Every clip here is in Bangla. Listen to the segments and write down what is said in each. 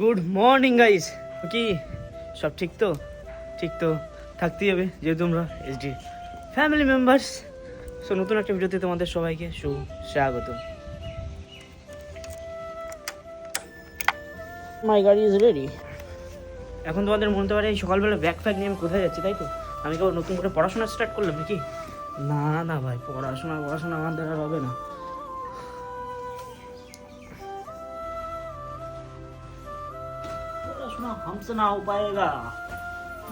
গুড মর্নিং গাইস কি? সব ঠিক তো? ঠিক তো? থাকতেই হবে, যেহেতু আমরা এসডি ফ্যামিলি মেম্বার্স সো নতুন একটা ভিডিওতে তোমাদের সবাইকে সুস্বাগত। মাই গাড়ি ইজ রেডি এখন তোমাদের মনে হতে পারে এই সকালবেলা ব্যাগ ফ্যাগ নিয়ে আমি কোথায় যাচ্ছি, তাই তো? আমি কেবল নতুন করে পড়াশোনা স্টার্ট করলাম নাকি? না না ভাই, পড়াশোনা পড়াশোনা আমার দ্বারা হবে না। हमसे না हो पाएगा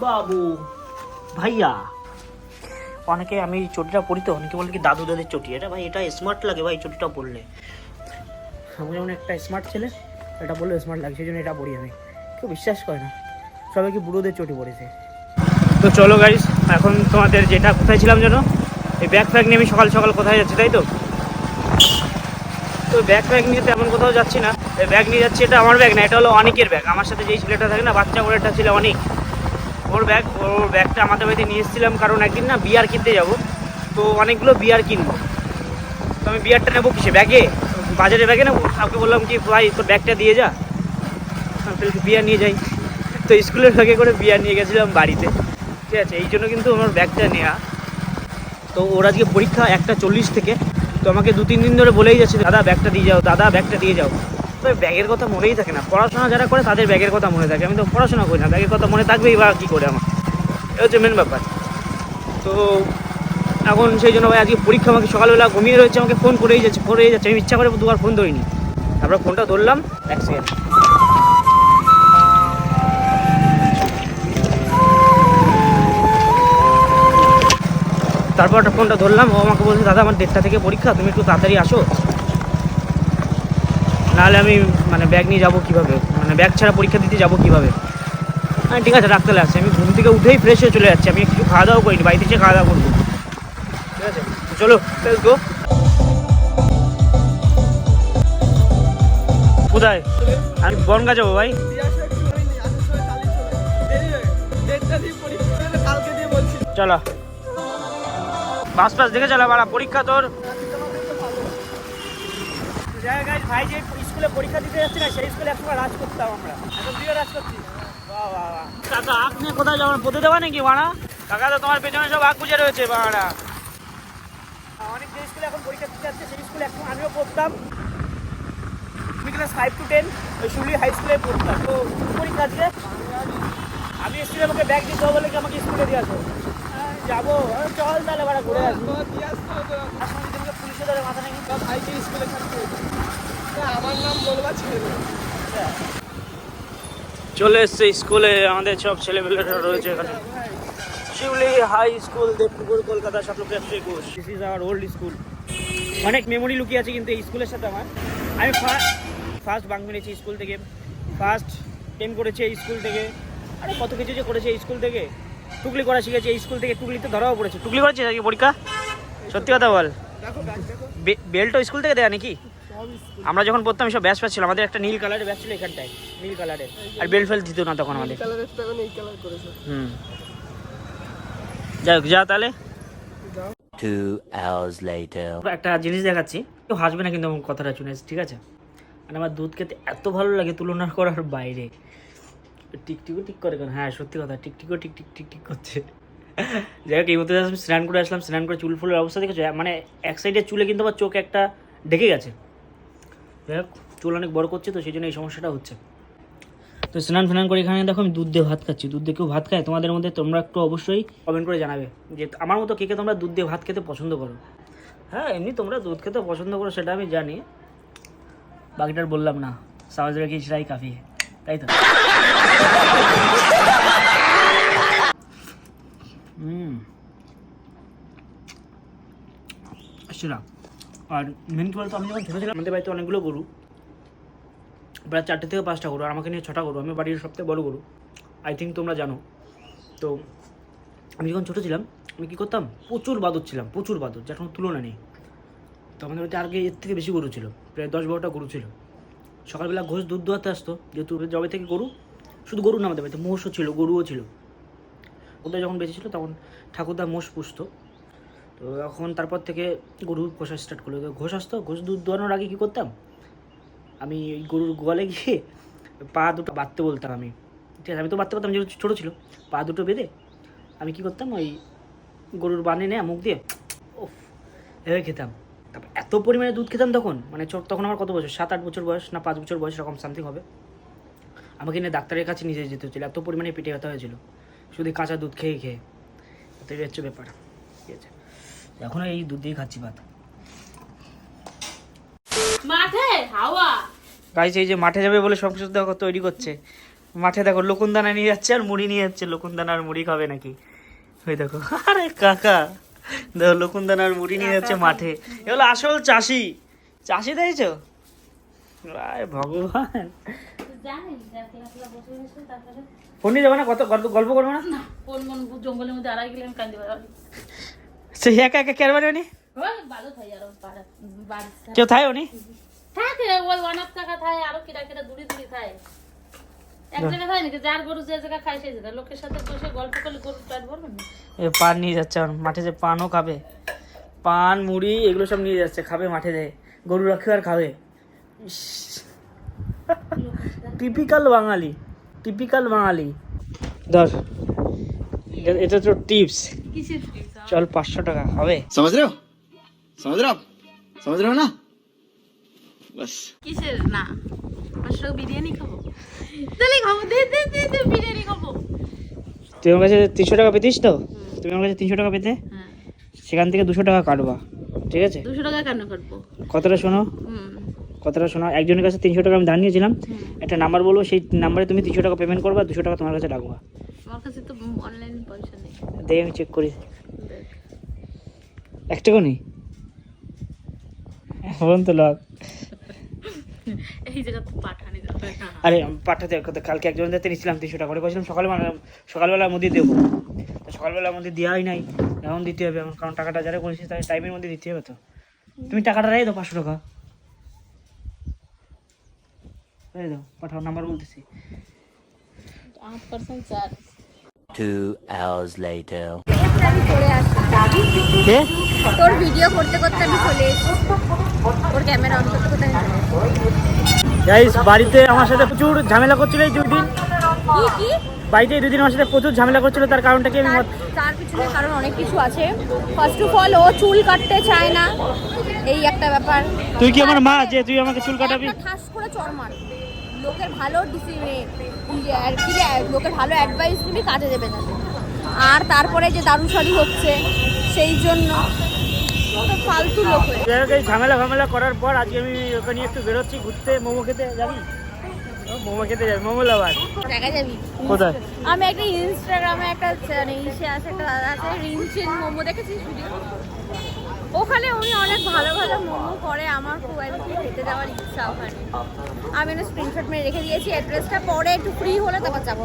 বাবু ভাইয়া অনেকে আমি এই চটিটা পরি তো অনেকে বলে কি দাদু দাদের চটি এটা ভাই এটা স্মার্ট লাগে ভাই চটিটা পরলে আমি যেমন একটা স্মার্ট ছেলে এটা বললে স্মার্ট লাগে সেই জন্য এটা পরি আমি কেউ বিশ্বাস করে না সবাই কি বুড়োদের চটি পরেছে তো চলো গাইস এখন তোমাদের যেটা কোথায় ছিলাম যেন এই ব্যাগ ফ্যাগ নিয়ে আমি সকাল সকাল কোথায় যাচ্ছি তাই তো তো ব্যাগ ফ্যাগ নিয়ে তেমন কোথাও যাচ্ছি না এই ব্যাগ নিয়ে যাচ্ছি, এটা আমার ব্যাগ না, এটা হলো অনেকের ব্যাগ আমার সাথে যেই ছেলেটা থাকে না, বাচ্চা করে একটা ছিল অনেক। ওর ব্যাগ ওর ব্যাগটা আমাদের বাড়িতে নিয়ে এসেছিলাম কারণ একদিন না বিয়ার কিনতে যাব। তো অনেকগুলো বিয়ার কিনবো। তো আমি বিয়ারটা নেব কিসে? ব্যাগে বাজারে ব্যাগে নেব? কাউকে বললাম কি, ভাই, তোর ব্যাগটা দিয়ে যা। বিয়ার নিয়ে যাই। তো স্কুলের ব্যাগে করে বিয়ার নিয়ে গেছিলাম বাড়িতে। ঠিক আছে, এই জন্য কিন্তু আমার ব্যাগটা নেওয়া তো ওর আজকে পরীক্ষা একটা চল্লিশ থেকে। তো আমাকে দু তিন দিন ধরে বলেই যাচ্ছে, দাদা ব্যাগটা দিয়ে যাও, দাদা ব্যাগটা দিয়ে যাও। তো এই ব্যাগের কথা মনেই থাকে না। পড়াশোনা যারা করে তাদের ব্যাগের কথা মনে থাকে। আমি তো পড়াশোনা করি না, ব্যাগের কথা মনে থাকবেই বা কী করে আমার। এ হচ্ছে মেন ব্যাপার। তো এখন সেই জন্য ভাই আজকে পরীক্ষা আমাকে সকালবেলা ঘুমিয়ে রয়েছে, আমাকে ফোন করেই যাচ্ছে করেই যাচ্ছে। আমি ইচ্ছা করে দুবার ফোন ধরিনি। তারপর ফোনটা ধরলাম, এক সেকেন্ড তারপর একটা ফোনটা ধরলাম, ও আমাকে বলছে, দাদা, আমার দেড়টা থেকে পরীক্ষা, তুমি একটু তাড়াতাড়ি আসো। নাহলে আমি মানে ব্যাগ নিয়ে যাব কীভাবে? মানে ব্যাগ ছাড়া পরীক্ষা দিতে যাব কীভাবে? হ্যাঁ ঠিক আছে, রাখতে লাগছে। আমি ঘুম থেকে উঠেই ফ্রেশ হয়ে চলে যাচ্ছি। আমি কিছু খাওয়া দাওয়া করিনি, বাড়িতে এসে খাওয়া দাওয়া করব। ঠিক আছে? চলো গো কোথায়? আমি বনগা যাব ভাই। চলো। বাস পাস দেখে চলো, বাড়া, পরীক্ষা তোর। ভাই যে স্কুলে পরীক্ষা দিতে যাচ্ছে না সেই স্কুলে একসময় রাজ করতাম আমরা। এখন তুইও রাজ করছি কাকা আখ নিয়ে কোথায় যাবেন পদে দেওয়া নাকি বাড়া কাকা তো তোমার পেছনে সব আখ বুঝে রয়েছে বাড়া অনেক যে স্কুলে এখন পরীক্ষা দিতে যাচ্ছে সেই স্কুলে এখন আমিও পড়তাম। আমি ক্লাস ফাইভ টু টেন ওই শুলি হাই স্কুলে পড়তাম। তো পরীক্ষা আজকে? আমি স্কুলে আমাকে ব্যাগ দিতে হবে বলে কি আমাকে স্কুলে দিয়ে আসো। যাব। চল তাহলে বাড়া ঘুরে আসব। পুলিশে ধরে মাথা আমার নাম বলবা ছেলে চলে এসছে স্কুলে আমাদের সব ছেলেমেয়েরা রয়েছে এখানে। শিউলি হাই স্কুল দেবপুকুর কলকাতা সতেরোশো একশো একুশ। This is our old school অনেক মেমোরি লুকিয়ে আছে কিন্তু এই স্কুলের সাথে আমার। আমি ফার্স্ট ফার্স্ট বাং মেরেছি স্কুল থেকে। ফার্স্ট টেন করেছি এই স্কুল থেকে। আরে কত কিছু যে করেছে এই স্কুল থেকে। টুকলি করা শিখেছে এই স্কুল থেকে টুকলিতে ধরাও পড়েছে। টুকলি করেছিস আজকে পরীক্ষা? সত্যি কথা বল। দেখো ব্যাগ দেখো। বে- বেল্টও স্কুল থেকে দেয়া নাকি? আমরা যখন পড়তাম সব ব্যাচ প্যাচ ছিল। আমাদের একটা নীল কালারের ব্যাচ ছিল এখানটায় নীল কালারের আর বেল ফেল দিত না তখন আমাদের। হুম। যাই হোক যা তাহলে. একটা জিনিস দেখাচ্ছি। কেউ হাসবে না কিন্তু আমার কথাটা শুনে ঠিক আছে? মানে আমার দুধ খেতে এত ভালো লাগে তুলনা করার বাইরে। টিকটিকও ঠিক করে কেন? হ্যাঁ সত্যি কথা টিকটিকও টিক টিক টিক টিক করছে। যাই হোক এই মতো আমি স্নান করে আসলাম স্নান করে চুল ফুলের অবস্থা দেখেছ? মানে এক সাইডে চুলে কিন্তু আবার চোখ একটা ঢেকে গেছে। যাই চুল অনেক বড় করছে তো, সেই জন্য এই সমস্যাটা হচ্ছে। তো স্নান ফ্নান করে এখানে দেখো আমি দুধ দিয়ে ভাত খাচ্ছি। দুধ দিয়ে কেউ ভাত খায়? তোমাদের মধ্যে তোমরা একটু অবশ্যই কমেন্ট করে জানাবে যে আমার মতো কে কে তোমরা দুধ দিয়ে ভাত খেতে পছন্দ করো? হ্যাঁ এমনি তোমরা দুধ খেতে পছন্দ করো, সেটা আমি জানি। বাকিটার বললাম না। সামাজ রেখে সেটাই কাফি তাই তো? হুম। সেটা আর মেন কি বলতো, আমি যখন ছোটো ছিলাম, আমাদের বাড়িতে অনেকগুলো গরু। প্রায় চারটে থেকে পাঁচটা গরু, আর আমাকে নিয়ে ছটা গরু, আমি বাড়ির সবথেকে বড় গরু। আই থিঙ্ক তোমরা জানো। তো আমি যখন ছোটো ছিলাম, আমি কী করতাম, প্রচুর বাদর ছিলাম, প্রচুর বাদর, যার কোনো তুলনা নেই। তো আমাদের বাড়িতে আগে এর থেকে বেশি গরু ছিল, প্রায় দশ বারোটা গরু ছিল। সকালবেলা ঘোষ দুধ দোয়াতে আসতো যেহেতু জবে থেকে গরু, শুধু গরু না আমাদের বাড়িতে মোষও ছিল, গরুও ছিল। ওদের যখন বেঁচে ছিল, তখন ঠাকুরদা মোষ পুষতো। তো এখন তারপর থেকে গরু পোষা স্টার্ট করল। তো ঘোষ আসতো, ঘোষ দুধ দোয়ানোর আগে কী করতাম? আমি ওই গরুর গোয়ালে গিয়ে পা দুটো বাঁধতে বলতাম আমি। ঠিক আছে, আমি তো বাঁধতে পারতাম, যেহেতু ছোটো ছিল, পা দুটো বেঁধে আমি কি করতাম, ওই গরুর বানে নেয় মুখ দিয়ে ওফ এভাবে খেতাম। তারপর এত পরিমাণে দুধ খেতাম তখন মানে তখন আমার কত বছর সাত, আট বছর বয়স না পাঁচ বছর বয়স, এরকম সামথিং হবে। আমাকে নিয়ে ডাক্তারের কাছে নিজে যেতে হচ্ছিল, এত পরিমাণে পেটে ব্যথা হয়েছিল। শুধু কাঁচা দুধ খেয়ে খেয়ে তো হচ্ছে ব্যাপার। ঠিক আছে। এখনও এই দুধ দিয়ে খাচ্ছি ভাত। মাঠে? হাওয়া। গাইছে এই যে মাঠে যাবে বলে সব কিছু দেখো তৈরি করছে। মাঠে দেখো লকুনদানা নিয়ে যাচ্ছে আর মুড়ি নিয়ে যাচ্ছে। লকুনদানা আর মুড়ি খাবে নাকি? ওই দেখো। আরে কাকা দেখো লকুনদানা আর মুড়ি নিয়ে যাচ্ছে মাঠে। এগুলো আসল চাষি। চাষি দেখছ? আয় ভগবান। ফোন নিয়ে যাব না? কত গল্প গল্প করব না? কোন মন জঙ্গলের মধ্যে আড়াই গেলে আমি কান্দি সে একা একা বাড়ি কেউ উনি থাকে ওই অনেক টাকা থায় আরও কিরা কিরা দূরে দূরে থায়। এক জায়গায় নাকি যার গরু যে জায়গা খায় সেই জায়গা লোকের সাথে বসে গল্প করলে গরু পেট ভরবে না? এ পান নিয়ে যাচ্ছে মাঠে যে পানও খাবে। পান মুড়ি এগুলো সব নিয়ে যাচ্ছে খাবে মাঠে যায় গরু রাখবে আর খাবে। Typical Bengali typical Bengali. ধর এটা- তো টিপস কিসের চল পাঁচশো টাকা হবে? সমাজ রেও? সমাজ রেও? সমাজ রেও না? বাস। কিসের? না পাঁচশো বিরিয়ানি খাব। তাহলে খাব দে দে দে দে বিরিয়ানি খাব। তুই আমার কাছে তিনশো টাকা পেতিস তো? তুমি আমার কাছে তিনশো টাকা পেতে? হ্যাঁ। সেখান থেকে দুশো টাকা কাটবা ঠিক আছে? দুশো টাকা কেন কাটবো? কতটা শোনো? কথাটা শোনা? একজনের কাছে তিনশো টাকা আমি দান নিয়েছিলাম। একটা নাম্বার বলব সেই নাম্বারে তুমি তিনশো টাকা পেমেন্ট করবা দুশো টাকা তোমার কাছে ডাকবা আমার কাছে তো অনলাইন পয়সা নেই। দেখে আমি চেক করি। এক টাকা নেই বলুন তো লাগ এই জায়গা তো পাঠানি যাবে না আরে পাঠাতে কথা কালকে একজনের হাতে নিয়েছিলাম তিনশো টাকা করে। বলছিলাম সকালবেলা সকালবেলার মধ্যে দেবো। তো সকালবেলার মধ্যে দেওয়াই নাই এখন দিতে হবে আমার কারণ টাকাটা যারা করেছি তাই টাইমের মধ্যে দিতে হবে তো। তুমি টাকাটা রাই দাও পাঁচশো টাকা। রেখে দাও পাঠাও নাম্বার বলতেছি। আট percent charge Two hours later. কে? তোর ভিডিও করতে করতে আমি চলে ওর ক্যামেরা অন করতে করতে গাইস বাড়িতে আমার সাথে প্রচুর ঝামেলা করছিল এই দুদিন। কি কি? বাড়িতে দুদিন আমার সাথে প্রচুর ঝামেলা করছিল তার কারণটা কি আমি তার পিছনে কারণ অনেক কিছু আছে। ফার্স্ট অফ অল ও চুল কাটতে চায় না। এই একটা ব্যাপার। তুই কি আমার মা যে তুই আমাকে চুল কাটাবি? ঠাস করে চড় মার। লোকের ভালো ডিসিপ্লিনে আর কি লোকের ভালো অ্যাডভাইস নিবি কাজে দেবে না। আর তারপরে যে দারু সারি হচ্ছে সেই জন্য ফালতু লোক হয়ে। যাই হোক, এই ঝামেলা ফামেলা করার পর আজকে আমি ওখানে একটু বেরোচ্ছি ঘুরতে। মোমো খেতে যাবি? মোমো খেতে যাবি মোমো লাভার যাবি। কোথায়? আমি একটা ইনস্টাগ্রামে একটা মানে ইসে আছে একটা দাদা আছে রিনচিন মোমো দেখেছিস ভিডিও ওখানে উনি অনেক ভালো ভালো মোমো করে আমার খুব আর খেতে যাওয়ার ইচ্ছা ওখানে আমি একটা স্ক্রিনশট মেরে রেখে দিয়েছি অ্যাড্রেসটা পরে একটু ফ্রি হলে তারপর যাব।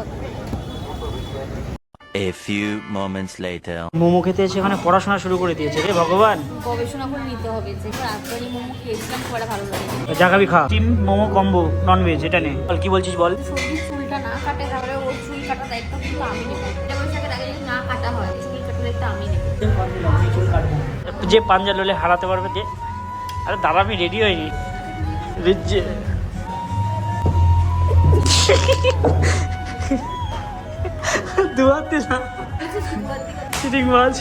A few moments later. Momo খেতে সেখানে পড়াশোনা শুরু করে দিয়েছে রে ভগবান। গবেষণা করে নিতে হবে যে রাজবাড়ি মোমো খেয়েছিলাম খুব ভালো লাগে। যা খাবি খা। Steam momo combo non veg এটা নে। বল কি বলছিস বল? চুলটা না কাটে তাহলে ওর চুল কাটা দায়িত্ব কিন্তু আমি নেব। এটা বৈশাখের আগে যদি না কাটা হয় চুল কাটার দায়িত্ব আমি নেব। যে পাঞ্জা লোলে হারাতে পারবে যে আরে দাদা আমি রেডি হইনি রিজ্জে দুয়ার দিলাম চিটিং মাছ।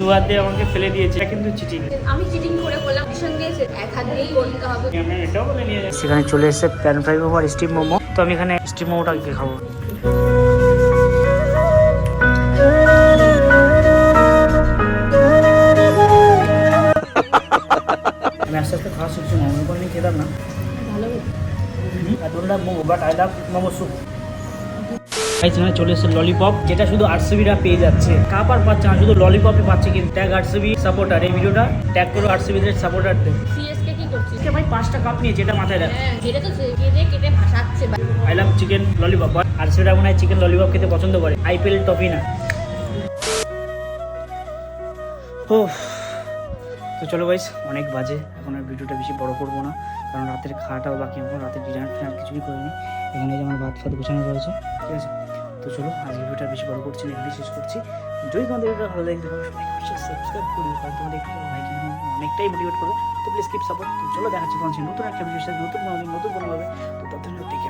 দুয়ার দিয়ে আমাকে ফেলে দিয়েছে। এটা কিন্তু চিটিং আমি চিটিং করে বললাম সঙ্গে এক হাত দিয়েই বলতে হবে। সেখানে চলে এসেছে প্যান ফ্রাই মোমো আর স্টিম মোমো। তো আমি এখানে স্টিম মোমোটা আজকে খাব। আমি আস্তে আস্তে খাওয়া শিখছি মোমো করে খেতাম না। don't love momo, but I love momo soup. Guys, এখানে চলে এসেছে ললিপপ যেটা শুধু আরসিবিরা পেয়ে যাচ্ছে। কাপ আর পাচ্ছে না শুধু ললিপপই পাচ্ছে কিন্তু। ট্যাগ আরসিবি সাপোর্টার এই ভিডিওটা ট্যাগ করো আরসিবিদের সাপোর্টারদের সিএসকে কি করছিস? ভাই পাঁচটা কাপ নিয়েছে এটা মাথায় রাখ। হ্যাঁ যেটা তো কেটে কেটে ভাসাচ্ছে। আই লাভ চিকেন ললিপপ আর সেটা মনে হয় চিকেন ললিপপ খেতে পছন্দ করে। আইপিএল টপি না। ও তো চলো গাইস অনেক বাজে। এখন আর ভিডিওটা বেশি বড় করব না কারণ রাতের খাওয়াটাও বাকি এখন রাতের ডিনার ফিনার কিছুই করিনি। এখানে যে আমার ভাত ফাত গোছানো রয়েছে ঠিক আছে? তো চলো আজকে ভিডিওটা বেশি বড় করছি না শেষ করছি। যদি তোমাদের ভিডিওটা ভালো লাগে সবাই সাবস্ক্রাইব করবে কারণ তোমাদের একটু ভাই অনেকটাই মোটিভেট করবে। তো প্লিজ কিপ সাপোর্ট চলো, দেখাচ্ছি তোমার নতুন একটা ভিডিও নতুন নতুন কোনোভাবে তো তাদের দেখে